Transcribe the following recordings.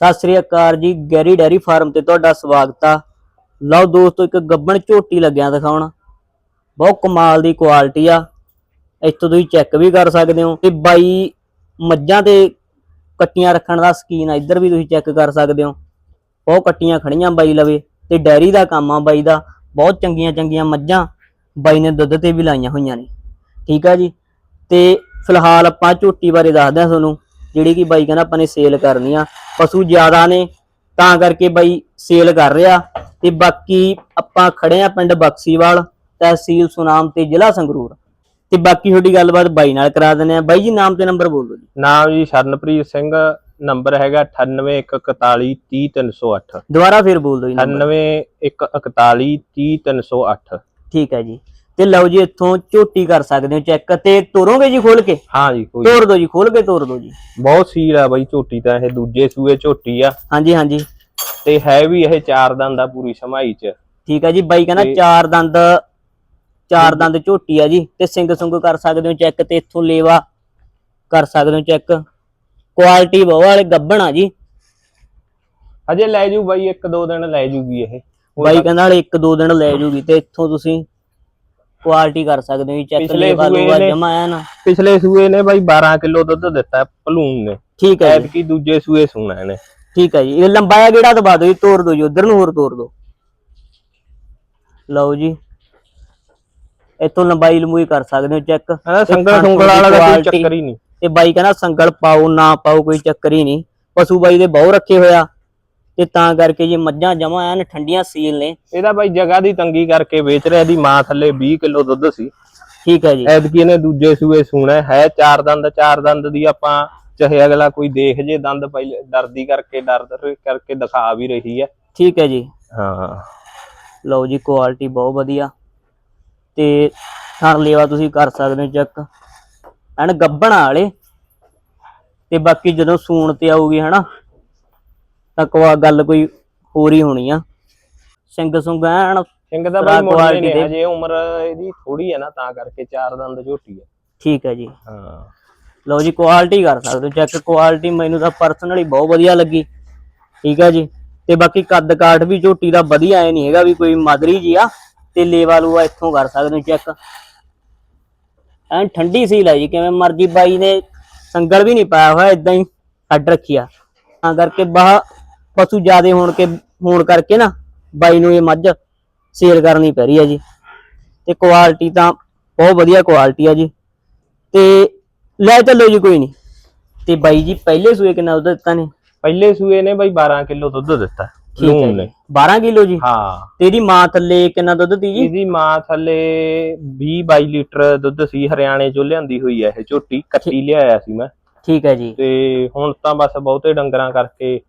ਸਤਿ ਸ੍ਰੀ ਅਕਾਲ ਜੀ Garry dairy farm ਤੇ ਤੁਹਾਡਾ ਸਵਾਗਤ ਆ। ਲਓ ਦੋਸਤੋ, ਇੱਕ ਗੱਬਣ ਝੋਟੀ ਲੱਗਿਆ ਦਿਖਾਉਣ। ਬਹੁਤ ਕਮਾਲ ਦੀ ਕੁਆਲਿਟੀ ਆ। ਇੱਥੋਂ ਤੁਸੀਂ ਚੈੱਕ ਵੀ ਕਰ ਸਕਦੇ ਹੋ ਤੇ ਬਾਈ ਮੱਝਾਂ ਤੇ ਕੱਟੀਆਂ ਰੱਖਣ ਦਾ ਸਕੀਨ ਆ, ਇੱਧਰ ਵੀ ਤੁਸੀਂ ਚੈੱਕ ਕਰ ਸਕਦੇ ਹੋ। ਬਹੁਤ ਕੱਟੀਆਂ ਖੜੀਆਂ ਬਾਈ ਲਵੇ, ਤੇ ਡੈਰੀ ਦਾ ਕੰਮ ਆ ਬਾਈ ਦਾ। ਬਹੁਤ ਚੰਗੀਆਂ ਚੰਗੀਆਂ ਮੱਝਾਂ ਬਾਈ ਨੇ ਦੁੱਧ ਤੇ ਵੀ ਲਾਈਆਂ ਹੋਈਆਂ ਨੇ। ਠੀਕ ਆ ਜੀ, ਤੇ ਫਿਲਹਾਲ ਆਪਾਂ ਝੋਟੀ ਬਾਰੇ ਦੱਸਦੇ ਹਾਂ ਤੁਹਾਨੂੰ। ਜਿਹੜੀ ਕਿ ਬਾਈ ਕਹਿੰਦਾ ਆਪਾਂ ਨੇ ਸੇਲ ਕਰਨੀ ਆ ਪਸ਼ੂ ਜ਼ਿਆਦਾ ਨੇ ਤਾਂ ਕਰਕੇ ਬਾਈ ਸੇਲ ਕਰ ਰਿਹਾ। ਤੇ ਬਾਕੀ ਆਪਾਂ ਖੜੇ ਆ ਪਿੰਡ ਬਕਸੀਵਾਲ ਤਹਿਸੀਲ ਸੁਨਾਮ ਤੇ ਜ਼ਿਲ੍ਹਾ ਸੰਗਰੂਰ। ਤੇ ਬਾਕੀ ਤੁਹਾਡੀ ਗੱਲਬਾਤ ਬਾਈ ਨਾਲ ਕਰਾ ਦਿੰਦੇ ਆ। ਬਾਈ ਜੀ ਨਾਮ ਤੇ ਨੰਬਰ ਬੋਲ ਦਿਓ ਜੀ। ਨਾਮ ਜੀ ਸ਼ਰਨਪ੍ਰੀਤ ਸਿੰਘ ਨੰਬਰ ਹੈਗਾ 9814130308 ਦੁਬਾਰਾ ਫਿਰ ਬੋਲ ਦਿਓ ਜੀ number। 9814130308 ਠੀਕ ਹੈ ਜੀ। ਤੇ ਲਓ ਜੀ ਇੱਥੋਂ ਝੋਟੀ ਕਰ ਸਕਦੇ ਹੋ ਚੈੱਕ ਤੇ ਤੋਰੋਗੇ ਜੀ ਖੋਲ ਕੇ? ਹਾਂ ਜੀ ਕੋਈ ਤੋੜ ਦਿਓ ਜੀ ਖੋਲ ਕੇ ਤੋੜ ਦਿਓ ਜੀ। ਬਹੁਤ ਸੀਲ ਆ ਬਾਈ ਝੋਟੀ ਤਾਂ ਇਹ ਦੂਜੇ ਸੂਏ ਝੋਟੀ ਆ। ਹਾਂਜੀ ਹਾਂਜੀ। ਤੇ ਹੈ ਵੀ ਇਹ ਚਾਰ ਦੰਦ ਆ ਪੂਰੀ ਸਮਾਈ ਚ। ਠੀਕ ਹੈ ਜੀ ਬਾਈ ਕਹਿੰਦਾ ਤੇ- ਚਾਰ ਦੰਦ ਚਾਰ ਦੰਦ ਝੋਟੀ ਆ ਜੀ ਤੇ ਸਿੰਘ ਸੁੰਗ ਕਰ ਸਕਦੇ ਹੋ ਚੈੱਕ ਤੇ ਇੱਥੋਂ ਲੇਵਾ ਕਰ ਸਕਦੇ ਹੋ ਚੈੱਕ ਕੁਆਲਿਟੀ ਬਹੁਤ ਵਾਲੇ ਗੱਬਣ ਆ ਜੀ। ਅਜੇ ਲੈ ਜੂ ਬਾਈ ਇੱਕ ਦੋ ਦਿਨ ਲੈ ਜੂਗੀ ਇਹ। ਬਾਈ ਕਹਿੰਦਾ ਹਲੇ ਇੱਕ ਦੋ ਦਿਨ ਲੈ ਜੂਗੀ ਤੇ ਇੱਥੋਂ ਤੁਸੀਂ ਕੁਆਲਿਟੀ ਕਰ ਸਕਦੇ ਹੋ ਜੀ ਚੈੱਕ ਪਿਛਲੇ ਲੇਵਾ ਸੂਏ ਲੂਆ ਨੇ- ਜਮਾ ਹੈ ਨਾ। ਪਿਛਲੇ ਸੂਏ ਨੇ ਬਾਈ 12 ਕਿਲੋ ਦੁੱਧ ਦਿੱਤਾ ਭਲੂਨ ਨੇ। ਠੀਕ ਹੈ ਜੀ। ਐਤਕੀ ਦੂਜੇ ਸੂਏ ਸੁਣਾ ਇਹਨੇ। ਠੀਕ ਹੈ ਜੀ ਇਹ ਲੰਬਾਇਆ ਕਿਹੜਾ ਦਬਾ ਦਿਓ ਜੀ ਤੋੜ ਦਿਓ ਜੀ ਉਧਰ ਨੂੰ ਹੋਰ ਤੋੜ ਦਿਓ। ਲਓ ਜੀ। ਇੱਥੋਂ ਲੰਬਾਈ ਲੰਬੂਈ ਕਰ ਸਕਦੇ ਹੋ ਚੈੱਕ ਹਾਂ ਸੰਗਲ ਸੁੰਗਲ ਵਾਲਾ ਦਾ ਕੋਈ ਚੱਕਰ ਹੀ ਨਹੀਂ। ਤੇ ਬਾਈ ਕਹਿੰਦਾ ਸੰਗਲ ਪਾਓ ਨਾ ਪਾਓ ਕੋਈ ਚੱਕਰ ਹੀ ਨਹੀਂ। ਪਸ਼ੂ ਬਾਈ ਦੇ ਬਹੁ ਰੱਖੇ ਹੋਇਆ ਤੇ ਤਾਂ ਕਰਕੇ ਜੇ ਮੱਝਾਂ ਜਮਾ ਐਨ ਠੰਡੀਆਂ ਸੀਲ ਨੇ। ਇਹਦਾ ਬਾਈ ਜਗ੍ਹਾ ਦੀ ਤੰਗੀ ਕਰਕੇ ਵੇਚ ਰਿਹਾ ਇਹਦੀ ਮਾਂ ਥੱਲੇ 20 ਕਿਲੋ ਦੁੱਧ ਸੀ। ਠੀਕ ਹੈ ਜੀ। ਐਤਕੀ ਇਹਨੇ ਦੂਜੇ ਸੂਏ ਸੂਣਾ ਹੈ ਚਾਰ ਦੰਦ ਚਾਰ ਦੰਦ ਦੀ ਆਪਾਂ ਚਾਹੇ ਅਗਲਾ ਕੋਈ ਦੇਖ ਜੇ ਦੰਦ ਪਹਿਲੇ ਡਰਦੀ ਕਰਕੇ ਡਰ ਕਰਕੇ ਦਿਖਾ ਵੀ ਰਹੀ ਹੈ। ਠੀਕ ਹੈ ਜੀ। ਹਾਂ। ਲਓ ਜੀ ਕੁਆਲਿਟੀ ਬਹੁਤ ਵਧੀਆ। ਤੇ ਥਣ ਲੇਵਾ ਤੁਸੀਂ ਕਰ ਸਕਦੇ ਹੋ ਚੈੱਕ ਐਨ ਗੱਬਣਾ ਵਾਲੇ। ਤੇ ਬਾਕੀ ਜਦੋਂ ਸੂਣ ਤੇ ਆਊਗੀ ਹਨਾ ਤਾਂ ਕਵਾ ਗੱਲ ਕੋਈ ਹੋਰ ਹੀ ਹੋਣੀ ਆ। ਸਿੰਘ ਸੁੰਗ ਐਨ ਸਿੰਘ ਦਾ ਬਾਈ ਮੁੰਡੇ quality ਨੇ। ਅਜੇ ਉਮਰ ਇਹਦੀ ਥੋੜੀ ਹੈ ਨਾ ਤਾਂ ਕਰਕੇ ਚਾਰ ਦੰਦ ਝੋਟੀ ਹੈ ਠੀਕ ਹੈ ਜੀ। ਹਾਂ। ਲਓ ਜੀ ਕੁਆਲਿਟੀ ਕਰ ਸਕਦੇ ਹੋ। ਚੈੱਕ ਕੁਆਲਿਟੀ ਮੈਨੂੰ ਤਾਂ ਪਰਸਨਲੀ ਬਹੁਤ ਵਧੀਆ ਲੱਗੀ। ਠੀਕ ਹੈ ਜੀ। ਤੇ ਬਾਕੀ ਕੱਦ ਕਾਠ ਵੀ ਝੋਟੀ ਦਾ ਵਧੀਆ ਐ ਨਹੀਂ ਹੈਗਾ ਵੀ ਕੋਈ ਮਦਰੀ ਜੀ ਆ। ਤੇ ਲੇਵਾ ਲੂਆ ਇੱਥੋਂ ਕਰ ਸਕਦੇ ਹੋ ਚੈੱਕ ਐਨ ਠੰਡੀ ਸੀਲ ਹੈ ਜੀ ਕਿਵੇਂ ਮਰਜ਼ੀ ਬਾਈ ਨੇ ਸੰਗਲ ਵੀ ਨਹੀਂ ਪਾਇਆ ਹੋਇਆ ਇਦਾਂ ਹੀ ਛੱਡ ਰੱਖੀ ਆ। ਤਾਂ ਕਰਕੇ ਬਾਹ ਪਸ਼ੂ ਜ਼ਿਆਦੇ ਹੋਣ ਕੇ ਹੋਣ ਕਰਕੇ ਨਾ ਬਾਈ ਨੂੰ ਇਹ ਮੱਝ ਸੇਲ ਕਰਨੀ ਪੈ ਰਹੀ ਹੈ ਜੀ। ਤੇ ਕੁਆਲਿਟੀ ਤਾਂ ਬਹੁਤ ਵਧੀਆ ਕੁਆਲਿਟੀ ਆ ਜੀ। ਤੇ ਲੈ ਚੱਲੋ ਜੀ ਕੋਈ ਨਹੀਂ ਤੇ ਬਾਈ ਜੀ ਪਹਿਲੇ ਸੂਏ ਕਿੰਨਾ ਦੁੱਧ ਦਿੱਤਾ ਨੇ? ਪਹਿਲੇ ਸੂਏ ਨੇ ਬਾਈ 12 ਕਿਲੋ ਦੁੱਧ ਦਿੱਤਾ ਲੂਣ ਨੇ। 12 ਕਿਲੋ ਜੀ? ਹਾਂ। ਤੇ ਇਹਦੀ ਮਾਂ ਥੱਲੇ ਕਿੰਨਾ ਦੁੱਧ ਦੀ ਜੀ? ਇਹਦੀ ਮਾਂ ਥੱਲੇ 20 22 ਲੀਟਰ ਦੁੱਧ ਸੀ ਹਰਿਆਣੇ ਚੋਂ ਲਿਆਂਦੀ ਹੋਈ ਹੈ ਇਹ ਝੋਟੀ। ਕੱਟੀ ਲਿਆਇਆ ਸੀ ਮੈਂ। ਠੀਕ ਹੈ ਜੀ। ਤੇ ਹੁਣ ਤਾਂ ਬਸ ਬਹੁਤੇ ਡੰਗਰਾਂ ਕਰਕੇ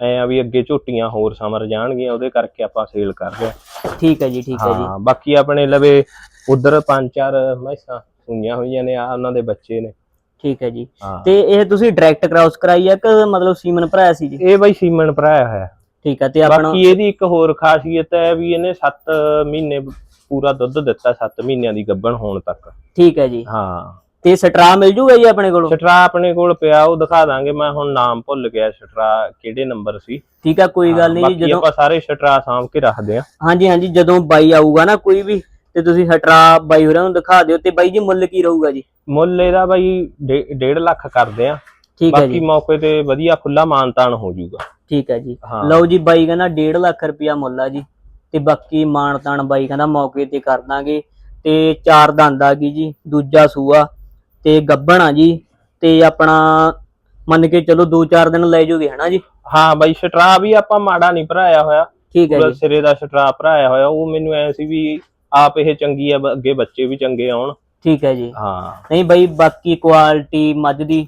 ਐ ਆ ਵੀ ਅੱਗੇ ਝੋਟੀਆਂ ਹੋਰ ਸਮਰ ਜਾਣਗੀਆਂ ਉਹਦੇ ਕਰਕੇ ਆਪਾਂ ਸੇਲ ਕਰ ਰਹੇ ਹਾਂ। ਠੀਕ ਹੈ ਜੀ ਠੀਕ ਹੈ ਜੀ। ਹਾਂ ਬਾਕੀ ਆਪਣੇ ਲਵੇ ਉਧਰ ਪੰਜ ਚਾਰ ਮੈਸਾਂ ਸੁਈਆਂ ਹੋਈਆਂ ਨੇ ਆ ਉਹਨਾਂ ਦੇ ਬੱਚੇ ਨੇ। ਠੀਕ ਹੈ ਜੀ। ਤੇ ਇਹ ਤੁਸੀਂ ਡਾਇਰੈਕਟ ਕ੍ਰਾਸ ਕਰਾਈ ਹੈ ਕਿ ਮਤਲਬ ਸੀਮਨ ਭਰਾਇਆ ਸੀ ਜੀ? ਇਹ ਬਾਈ ਸੀਮਨ ਭਰਾਇਆ ਹੋਇਆ ਠੀਕ ਹੈ ਤੇ ਆਪਣਾ ਬਾਕੀ ਇਹਦੀ ਇੱਕ ਹੋਰ ਖਾਸੀਅਤ ਹੈ ਵੀ ਇਹਨੇ 7 ਮਹੀਨੇ ਪੂਰਾ ਦੁੱਧ ਦਿੱਤਾ 7 ਮਹੀਨਿਆਂ ਦੀ ਗੱਭਣ ਹੋਣ ਤੱਕ। ਠੀਕ ਹੈ ਜੀ। ਹਾਂ। ਤੇ ਸਟਰਾ ਮਿਲ ਜੂਗਾ ਜੀ ਆਪਣੇ ਕੋਲੋਂ? ਸਟਰਾ ਆਪਣੇ ਕੋਲ ਪਿਆ ਉਹ ਦਿਖਾ ਦਾਂਗੇ ਮੈਂ ਹੁਣ ਨਾਮ ਭੁੱਲ ਗਿਆ ਸਟਰਾ ਕਿਹੜੇ ਨੰਬਰ ਸੀ। ਠੀਕ ਹੈ ਕੋਈ ਗੱਲ ਨਹੀਂ ਜੀ ਬਾਕੀ ਜਦੋਂ ਆਪਾਂ ਸਾਰੇ ਸਟਰਾ ਸਾਂਭ ਕੇ ਰੱਖਦੇ ਆ ਹਾਂਜੀ ਹਾਂਜੀ ਜਦੋਂ ਬਾਈ ਆਊਗਾ ਨਾ ਕੋਈ ਵੀ ਤੇ ਤੁਸੀਂ ਸਟਰਾ ਬਾਈ ਹੋਰਾਂ ਨੂੰ ਦਿਖਾ ਦਿਓ ਤੇ ਬਾਈ ਜੀ ਮੁੱਲ ਕੀ ਰਹੂਗਾ ਜੀ? ਮੁੱਲ ਇਹਦਾ ਬਾਈ 1.5 ਲੱਖ ਕਰਦੇ ਆ ਠੀਕ ਹੈ ਬਾਕੀ ਜੀ ਮੌਕੇ ਤੇ ਵਧੀਆ ਖੁੱਲਾ ਮਾਨਤਾਨ ਹੋ ਜਾਊਗਾ ਠੀਕ ਹੈ ਜੀ। ਲਓ ਜੀ ਬਾਈ ਕਹਿੰਦਾ 1.5 ਲੱਖ ਰੁਪਇਆ ਮੁੱਲ ਆ ਜੀ ਤੇ ਬਾਕੀ ਮਾਣ ਤਾਣ ਬਾਈ ਕਹਿੰਦਾ ਮੌਕੇ ਤੇ ਕਰ ਦਾਂਗੇ ਤੇ ਚਾਰ ਦੰਦ ਆ ਗਈ ਜੀ ਦੂਜਾ ਸੂਆ। ਤੇ ਗੱਬਣ ਆ ਜੀ ਤੇ ਆਪਣਾ ਮੰਨ ਕੇ ਚਲੋ 2-4 ਦਿਨ ਲੈ ਜੂਗੇ ਹਨਾ ਜੀ? ਹਾਂ ਬਾਈ ਸਟਰਾ ਵੀ ਆਪਾਂ ਮਾੜਾ ਨਹੀਂ ਭਰਾਇਆ ਹੋਇਆ। ਠੀਕ ਹੈ ਜੀ। ਸਿਰੇ ਦਾ ਸਟਰਾ ਭਰਾਇਆ ਹੋਇਆ ਉਹ ਮੈਨੂੰ ਐ ਸੀ ਵੀ ਆਪ ਇਹ ਚੰਗੀ ਆ ਅੱਗੇ ਬੱਚੇ ਵੀ ਚੰਗੇ ਆਉਣ। ਠੀਕ ਹੈ ਜੀ। ਹਾਂ। ਨਹੀਂ ਬਾਈ ਬਾਕੀ ਕੁਆਲਿਟੀ ਮੱਝ ਦੀ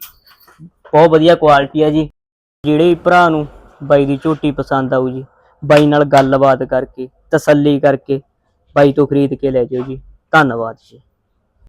ਬਹੁਤ ਵਧੀਆ ਕੁਆਲਿਟੀ ਆ ਜੀ। ਜਿਹੜੇ ਭਰਾ ਨੂੰ ਬਾਈ ਦੀ ਝੋਟੀ ਪਸੰਦ ਆਊ ਜੀ ਬਾਈ ਨਾਲ ਗੱਲਬਾਤ ਕਰਕੇ ਤਸੱਲੀ ਕਰਕੇ ਬਾਈ ਤੋਂ ਖਰੀਦ ਕੇ ਲੈ ਜਾਓ ਜੀ। ਧੰਨਵਾਦ ਜੀ।